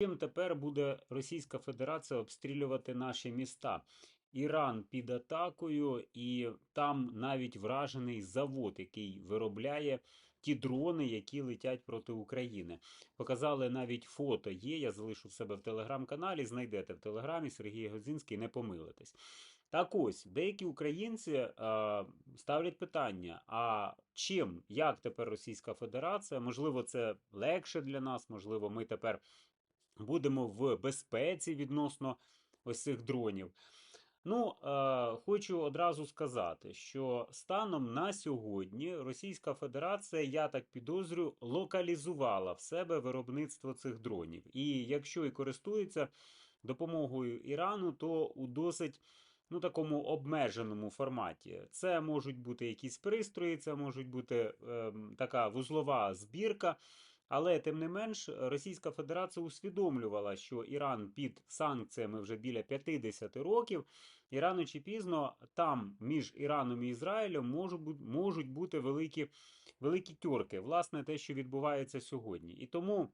Чим тепер буде Російська Федерація обстрілювати наші міста? Іран під атакою, і там навіть вражений завод, який виробляє ті дрони, які летять проти України. Показали навіть фото. Є. Я залишу в себе в телеграм-каналі. Знайдете в телеграмі Сергій Годзинський, не помилитесь. Так ось, деякі українці е, ставлять питання: а чим, як тепер Російська Федерація? Можливо, це легше для нас, можливо, ми тепер будемо в безпеці відносно ось цих дронів. Ну, е, хочу одразу сказати, що станом на сьогодні Російська Федерація, я так підозрюю, локалізувала в себе виробництво цих дронів. І якщо і користується допомогою Ірану, то у досить ну, такому обмеженому форматі. Це можуть бути якісь пристрої, це можуть бути е, така вузлова збірка. Але тим не менш, Російська Федерація усвідомлювала, що Іран під санкціями вже біля 50 років, і рано чи пізно там між Іраном і Ізраїлем можуть бути, великі, великі тюрки. Власне, те, що відбувається сьогодні. І тому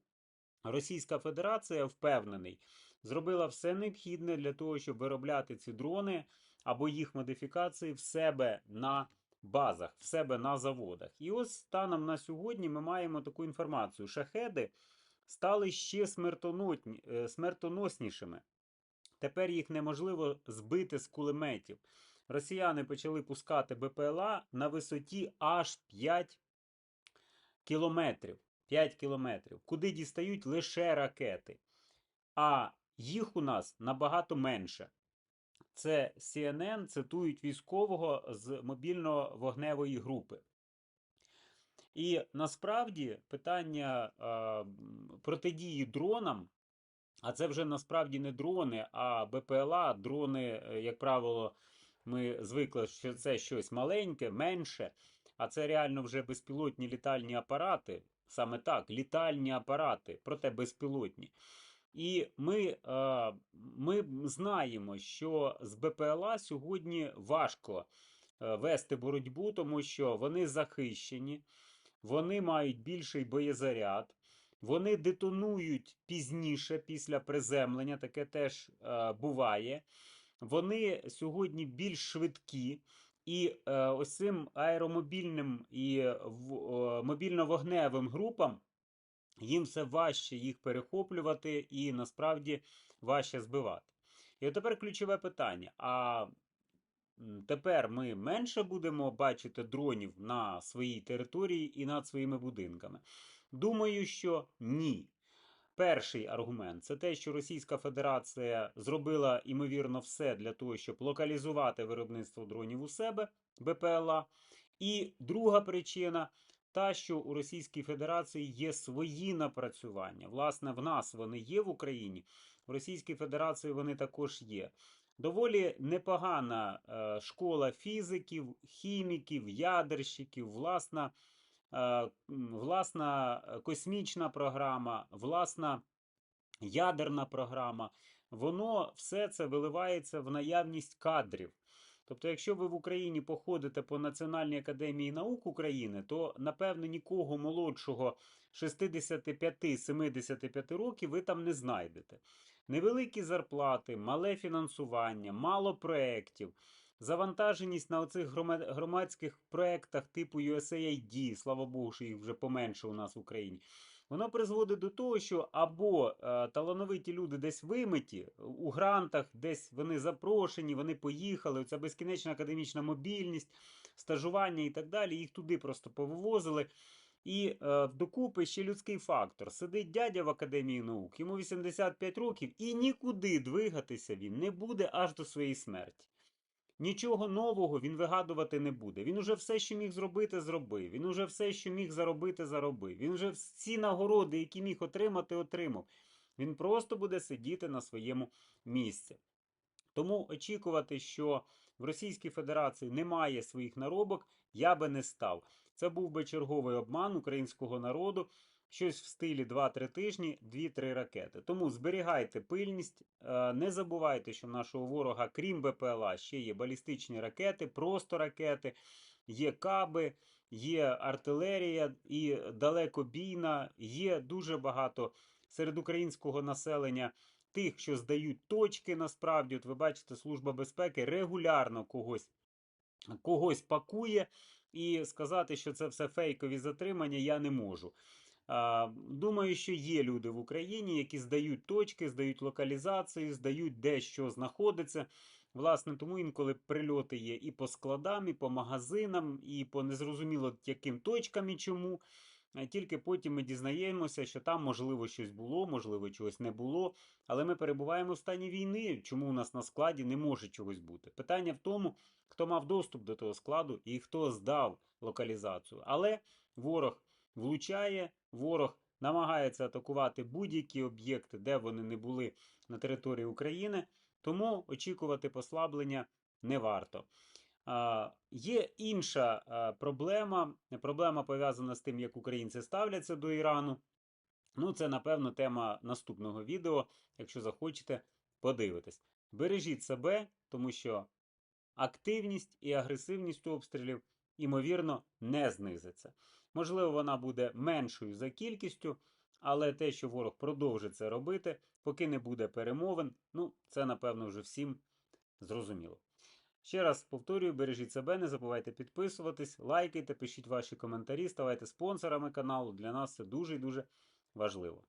Російська Федерація, впевнений, зробила все необхідне для того, щоб виробляти ці дрони або їх модифікації в себе на базах, в себе на заводах. І ось станом на сьогодні ми маємо таку інформацію: шахеди стали ще е, смертоноснішими. Тепер їх неможливо збити з кулеметів. Росіяни почали пускати БПЛА на висоті аж 5 кілометрів. 5 кілометрів, куди дістають лише ракети. А їх у нас набагато менше. Це CNN цитують військового з мобільно-вогневої групи. І насправді питання е, протидії дронам, а це вже насправді не дрони, а БПЛА. Дрони, е, як правило, ми звикли, що це щось маленьке, менше. А це реально вже безпілотні літальні апарати. Саме так, літальні апарати, проте безпілотні. І ми, е, ми знаємо, що з БПЛА сьогодні важко е, вести боротьбу, тому що вони захищені, вони мають більший боєзаряд, вони детонують пізніше після приземлення, таке теж е, буває. Вони сьогодні більш швидкі. І ось цим аеромобільним і мобільно-вогневим групам їм все важче їх перехоплювати і насправді важче збивати. І от тепер ключове питання: а тепер ми менше будемо бачити дронів на своїй території і над своїми будинками? Думаю, що ні. Перший аргумент це те, що Російська Федерація зробила ймовірно все для того, щоб локалізувати виробництво дронів у себе БПЛА. І друга причина та, що у Російській Федерації є свої напрацювання. Власне, в нас вони є в Україні, в Російській Федерації вони також є. Доволі непогана е, школа фізиків, хіміків, ядерщиків, власна, е, власна космічна програма, власна ядерна програма. Воно все це виливається в наявність кадрів. Тобто, якщо ви в Україні походите по Національній академії наук України, то напевно нікого молодшого 65-75 років ви там не знайдете. Невеликі зарплати, мале фінансування, мало проєктів, завантаженість на оцих громадських проєктах типу USAID, слава Богу, що їх вже поменше у нас в Україні. Воно призводить до того, що або е, талановиті люди десь вимиті у грантах, десь вони запрошені, вони поїхали. Це безкінечна академічна мобільність, стажування і так далі. Їх туди просто повивозили. І е, докупи ще людський фактор. Сидить дядя в академії наук, йому 85 років, і нікуди двигатися він не буде аж до своєї смерті. Нічого нового він вигадувати не буде. Він уже все, що міг зробити, зробив. Він уже все, що міг заробити, заробив. Він вже всі нагороди, які міг отримати, отримав. Він просто буде сидіти на своєму місці. Тому очікувати, що в Російській Федерації немає своїх наробок, я би не став. Це був би черговий обман українського народу. Щось в стилі 2-3 тижні, 2-3 ракети. Тому зберігайте пильність, е, не забувайте, що в нашого ворога, крім БПЛА, ще є балістичні ракети, просто ракети, є каби, є артилерія і далекобійна, є дуже багато серед українського населення тих, що здають точки, насправді, от ви бачите, Служба безпеки регулярно когось, когось пакує, і сказати, що це все фейкові затримання, я не можу. Думаю, що є люди в Україні, які здають точки, здають локалізації, здають де що знаходиться. Власне, тому інколи прильоти є і по складам, і по магазинам, і по незрозуміло яким точкам і чому. Тільки потім ми дізнаємося, що там можливо щось було, можливо, чогось не було. Але ми перебуваємо в стані війни. Чому у нас на складі не може чогось бути? Питання в тому, хто мав доступ до того складу і хто здав локалізацію. Але ворог влучає, ворог намагається атакувати будь-які об'єкти, де вони не були на території України. Тому очікувати послаблення не варто. Є інша проблема. Проблема пов'язана з тим, як українці ставляться до Ірану. Ну, це, напевно, тема наступного відео. Якщо захочете, подивитись. Бережіть себе, тому що активність і агресивність обстрілів, ймовірно, не знизиться. Можливо, вона буде меншою за кількістю, але те, що ворог продовжить це робити, поки не буде перемовин, ну, це, напевно, вже всім зрозуміло. Ще раз повторюю, бережіть себе, не забувайте підписуватись, лайкайте, пишіть ваші коментарі, ставайте спонсорами каналу. Для нас це дуже і дуже важливо.